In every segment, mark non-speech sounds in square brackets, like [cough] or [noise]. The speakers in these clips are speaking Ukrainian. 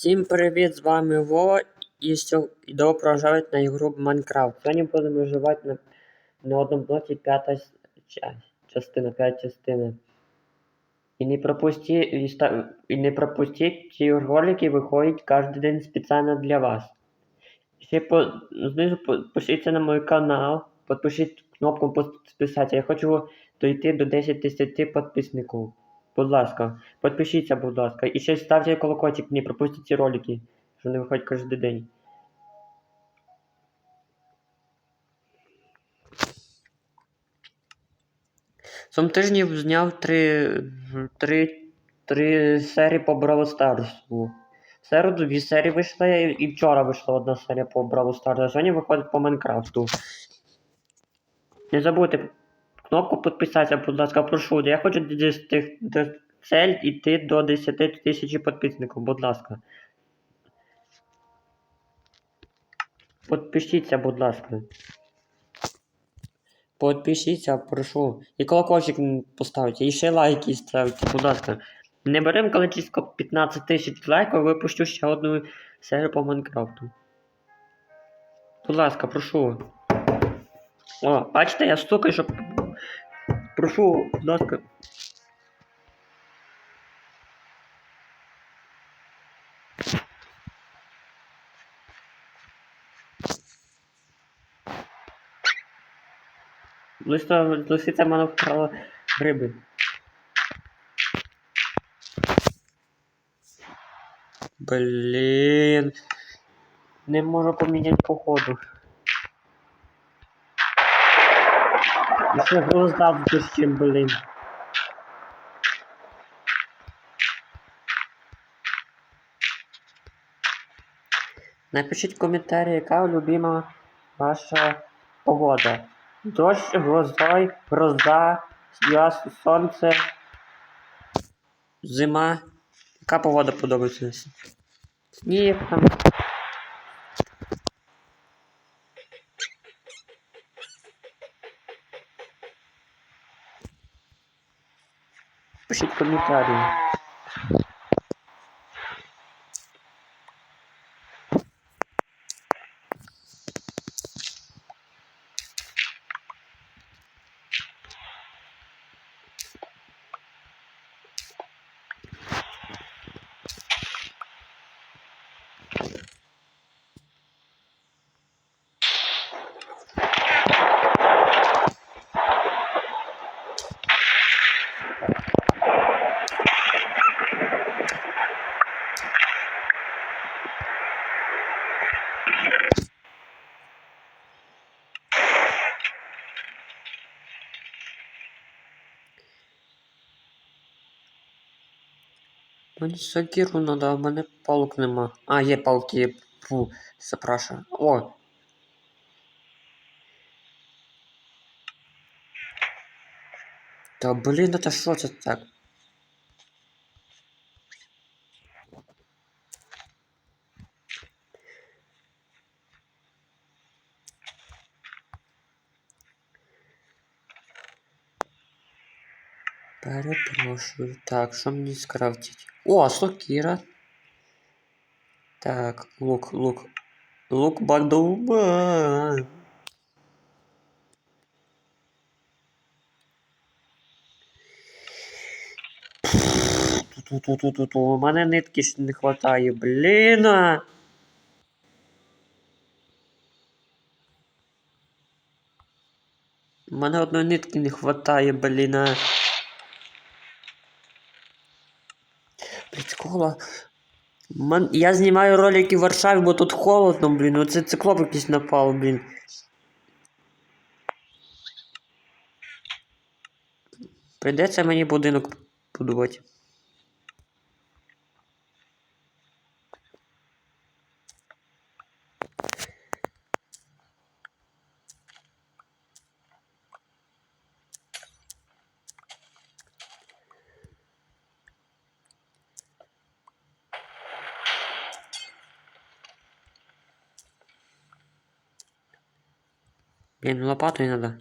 Всім привіт, з вами Во і добро проживають на ігру Майнкрафт. Сьогодні будемо виживати на, на одному блоці п'ята частина, п'ять частина. І не пропустіть, і, ста... і не пропустіть, ці ролики виходять кожен день спеціально для вас. Ще по... знизу підпишіться на мій канал, підпишіть кнопку підписатися. Я хочу дойти до 10 тисяч підписників. Будь ласка, підпишіться, будь ласка. І ще ставте колокольчик, не пропустіть ці ролики, що вони виходять кожен день. В цьому тижні зняв три, три, три серії по Бравл Старсу. В середу дві серії вийшли, і вчора вийшла одна серія по Бравл Старсу, а сьогодні виходить по Майнкрафту. Не забудьте кнопку підписатися, будь ласка, прошу. Я хочу до, тих- до цель іти до 10 тисяч підписників, будь ласка. Підпишіться, будь ласка. Підпишіться, прошу. І колокольчик поставте, і ще лайки ставте, будь ласка. Не беремо количество 15 тисяч лайків, випущу ще одну серію по Майнкрафту. Будь ласка, прошу. О, бачите, я стукаю, щоб. Прошу, будь ласка. Листа, лисиця мене вкрала гриби. Блін. Не можу поміняти походу. І ще грозда в дощі, блін. Напишіть в коментарі, яка любима ваша погода. Дощ, грозой, гроза, яс, сонце, зима. Яка погода подобається? Сніг там. Пишіть коментарі. Мені сокиру надо, а в мене палок нема. А, є палки. Фу, запрашую. О! Та блін, это що це так? Перепрошую. Так, що мені скрафтить? О, сокира. Так, лук, лук. Лук бадуба. Ту-ту-ту-ту-ту. У мене нитки ж не хватає, блін. У мене одної нитки не хватає, блін. А. Мен... Я знімаю ролики в Варшаві, бо тут холодно, блін. Оце циклоп якийсь напав, блін. Прийдеться мені будинок будувати. Блин, ну лопату не надо.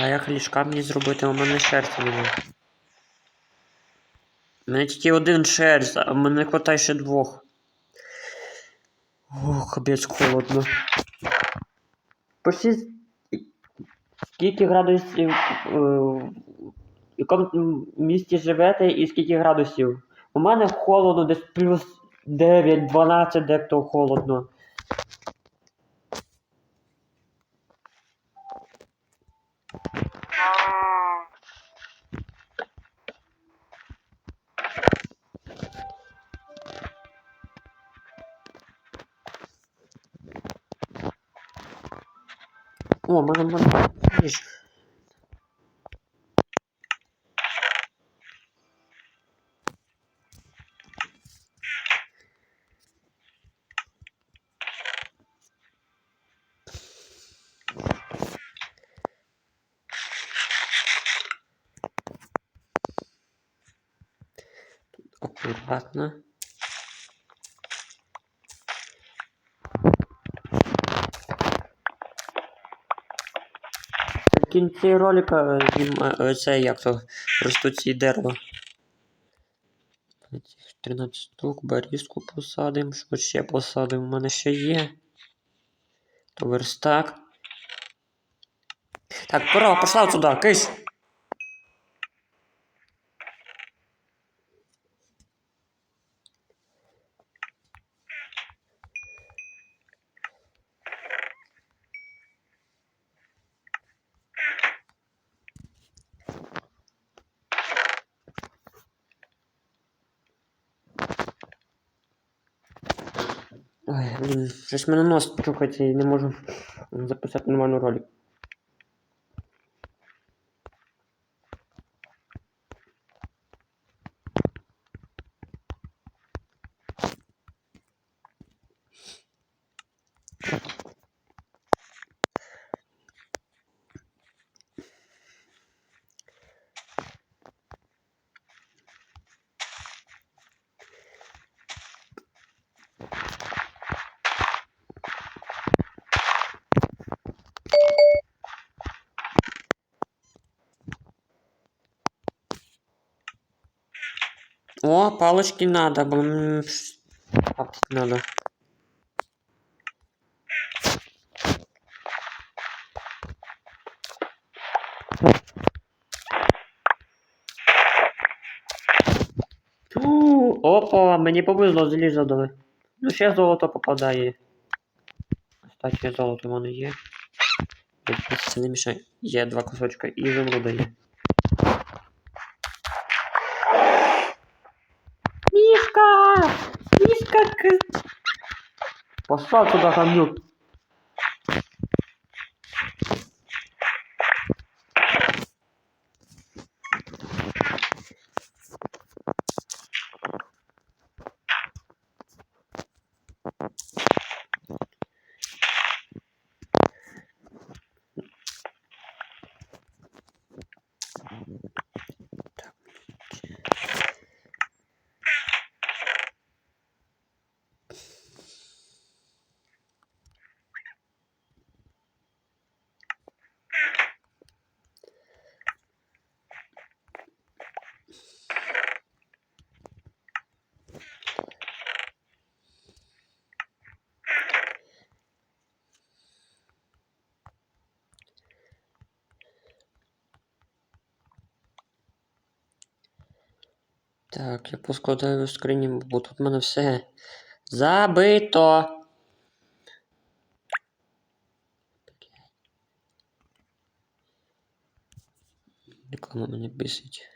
А я ліжка камни зробити, у мене шерсті немає. У мене тільки один шерсть, а мене не вистачає ще двох. Ох, капець холодно. Почти скільки градусів е, в якому місті живете і скільки градусів? У мене холодно десь плюс 9-12 дехто холодно. О, мене мене. Ніж. Аккуратно. Кінці ролика е, він, е, це як то ростуть ці дерева. 13 штук, барізку посадимо, що ще посадимо. У мене ще є. То верстак. Так, корова, пішла сюди, киш! Ой, щось мене нос чухається і не можу записати нормальний ролик. О, палочки надо, блин. Надо. Фу, Опа, мені повезло залізо дали. Ну ще золото попадає. Остатнє золото в мене є. Це не мішає. Є два кусочка і ізумруда є. Пошла туда, хамнюк. Так, я поскладаю в скрині, бо тут в мене все забито. Реклама мене бісить.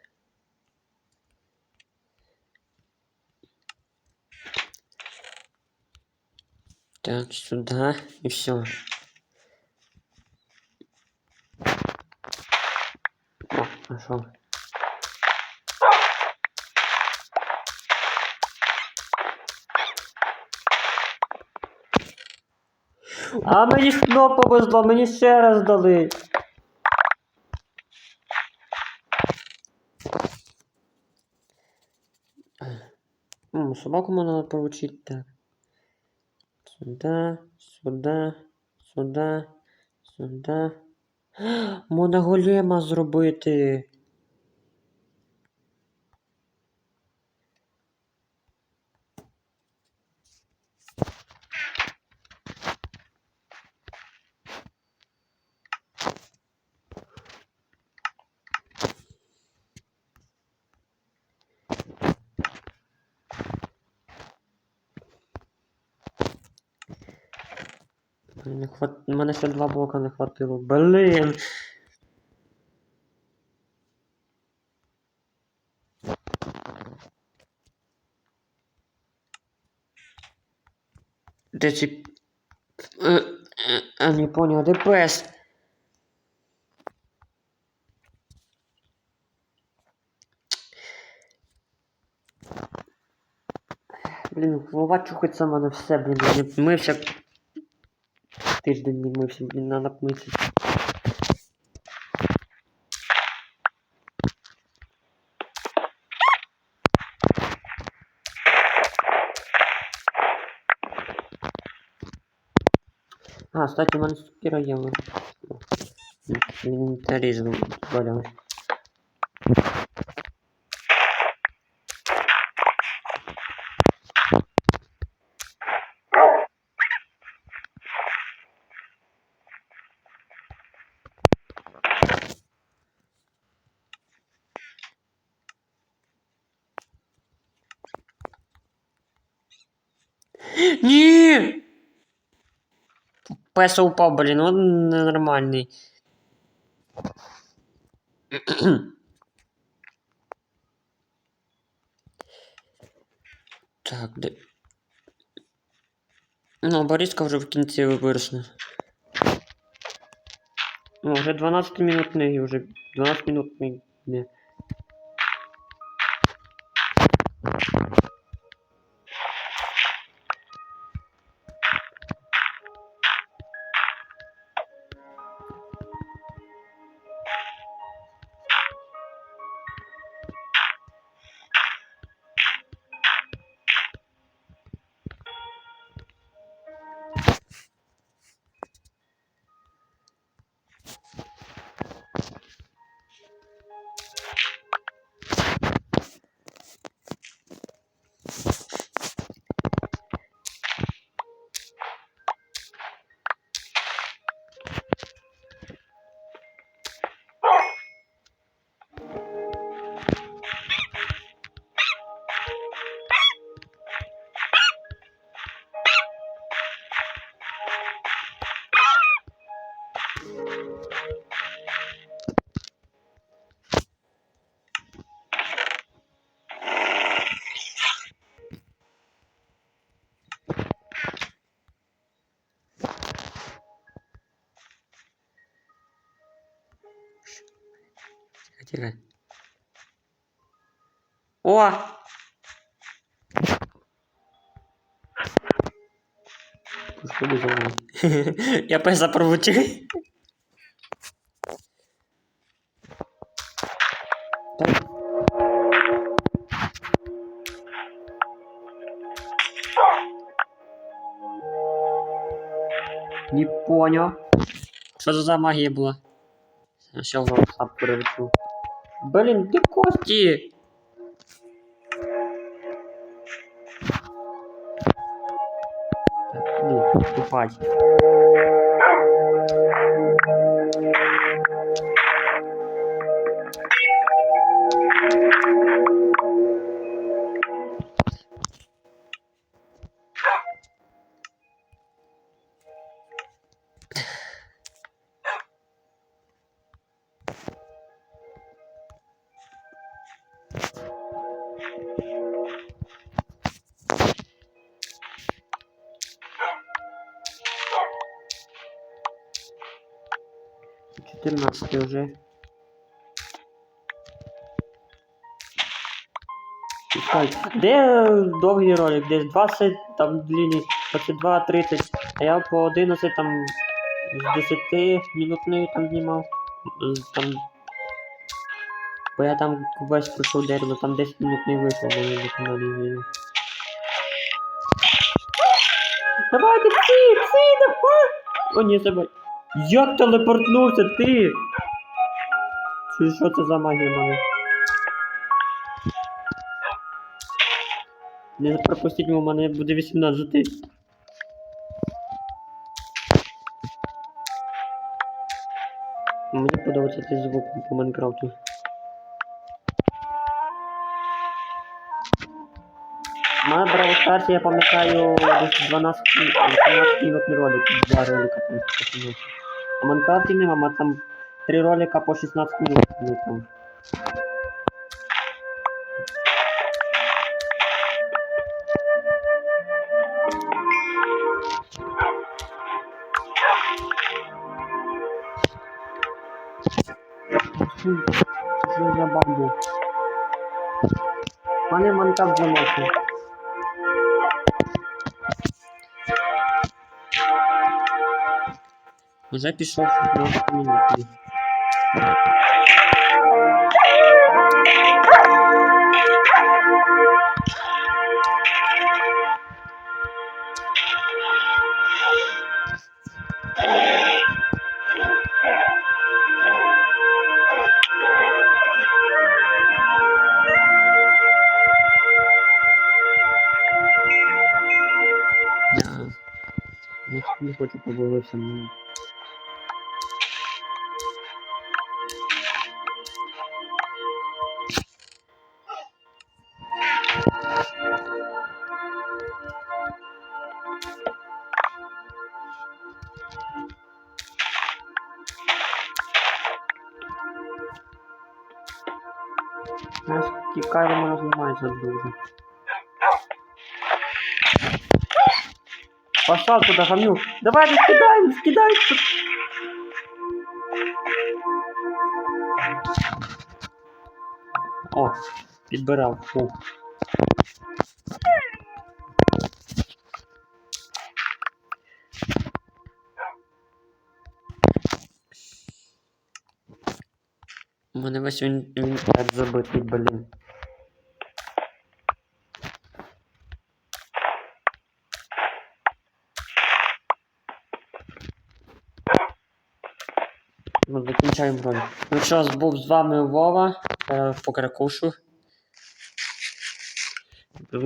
Так, сюда и все. О, нашел. А мені знов повезло, мені ще раз дали. М, собаку можна поручити, так. Сюда, сюда, сюда, сюда, Можна голема зробити. Не хват... Мене ще два блока не хватило. Блін. Де ці... Е, е, А, не понял, де пес? Блін, голова чухається в мене все, блін, я не мився. Тиждень не мився, блін, надо митися. А, кстати, у мене сукіра є. в Інвентарі Ні! Пес упав, блін, он ненормальний. [clears throat] Так, де. Ну, Бориска вже в кінці виросне. Ну, вже 12 минутний, вже 12 минутний. О! [laughs] Я пес запровочив. Так. Не понял. Что это за магия была? Сначала WhatsApp перевечу. Блин, где кости? 不花钱14 уже Де е, довгий ролик? Десь 20 там длинний, 22-30, а я по 11 там з 10 минутний там знімав. Там... Бо я там весь пройшов дерево, там 10 минутний вийшов, бо я на каналі відео. Давайте, пси, пси, давай! О, ні, забай. Як телепортнувся ти? Чи що це за магія мене? Не пропустіть, у мене буде 18. Мені подобається цей звук по Майнкрафту. Мене Браво Старсі, я пам'ятаю, десь 12 18 минутний ролик, два ролика там 17. А там три ролика по 16 минут. Ну. Що за баг? Пане Майнкрафт замовчив. Уже пішов 15 минут. Я не, не хочу побоюся, Нас тікає, воно знімається дуже. Пошел туда, гамнюк. Давай, не скидай. О, підбирав. Фу. У мене весь так забитий, блін. Ну, закінчаємо ролик. Ну що, був з вами Вова, е, по кракушу.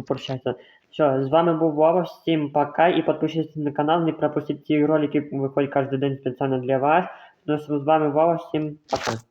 Прощатися. Що, з вами був Вова, всім пока і підпишіться на канал, не пропустіть ті ролики, виходять кожен день спеціально для вас. Ну, з вами Вова, всім пока.